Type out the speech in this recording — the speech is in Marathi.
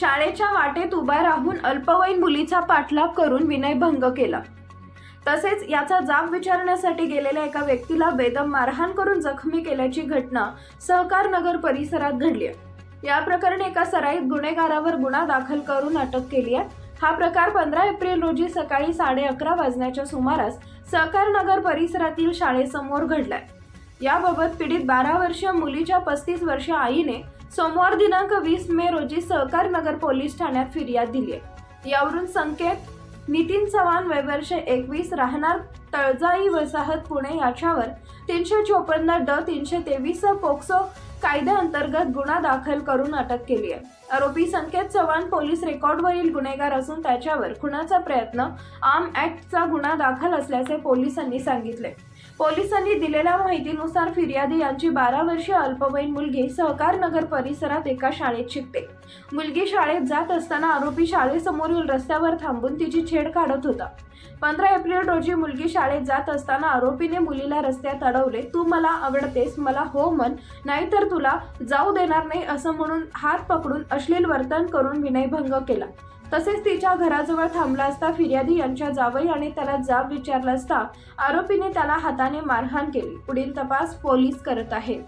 शाळेच्या वाटेत उभा राहून अल्पवयीन मुलीचा पाठलाग करून विनयभंग केला. तसेच याचा जाब विचारण्यासाठी गेलेल्या एका व्यक्तीला बेदम मारहाण करून जखमी केल्याची घटना सहकार नगर परिसरात घडली आहे. या प्रकरणी एका सराईत गुन्हेगारावर गुन्हा दाखल करून अटक केली आहे. हा प्रकार पंधरा एप्रिल रोजी सकाळी साडे अकरा वाजण्याच्या सुमारास सहकार नगर परिसरातील शाळेसमोर घडलाय. याबाबत पीडित बारा वर्षीय मुलीच्या पस्तीस वर्षीय आईने सोमवार दिनांक वीस मे रोजी सहकार नगर पोलीस ठाण्यात फिर्याद दिली आहे. यावरून संकेत नितीन चव्हाण वय वर्ष एकवीस राहणार तळजाई वसाहत पुणे याच्यावर तीनशे चोपन्न ड तीनशे तेवीस पोक्सो कायद्याअंतर्गत गुन्हा दाखल करून अटक केली आहे. आरोपी संकेत चव्हाण पोलीस रेकॉर्डवरील गुन्हेगार असून त्याच्यावर खुनाचा प्रयत्न आर्म ऍक्टचा गुन्हा दाखल असल्याचे पोलिसांनी सांगितले. पोलिसांनी दिलेल्या माहितीनुसार फिर्यादी यांची बारा वर्षीय अल्पवयीन मुलगी सहकार नगर परिसरात एका शाळेत शिकते. मुलगी शाळेत जात असताना आरोपी शाळेसमोरील रस्त्यावर थांबून तिची छेड काढत होता. पंधरा एप्रिल रोजी मुलगी शाळेत जात असताना आरोपीने मुलीला रस्त्यात अडवले तू मला आवडतेस मला हो म्हण नाहीतर तुला जाऊ देणार नाही असं म्हणून हात पकडून अश्लील वर्तन करून विनयभंग केला. तसेच तिच्या घराजवळ थांबला असता फिर्यादी यांच्या जावई आणि त्याला जाब विचारला असता आरोपीने त्याला हाताने मारहाण केली. पुढील तपास पोलीस करत आहेत.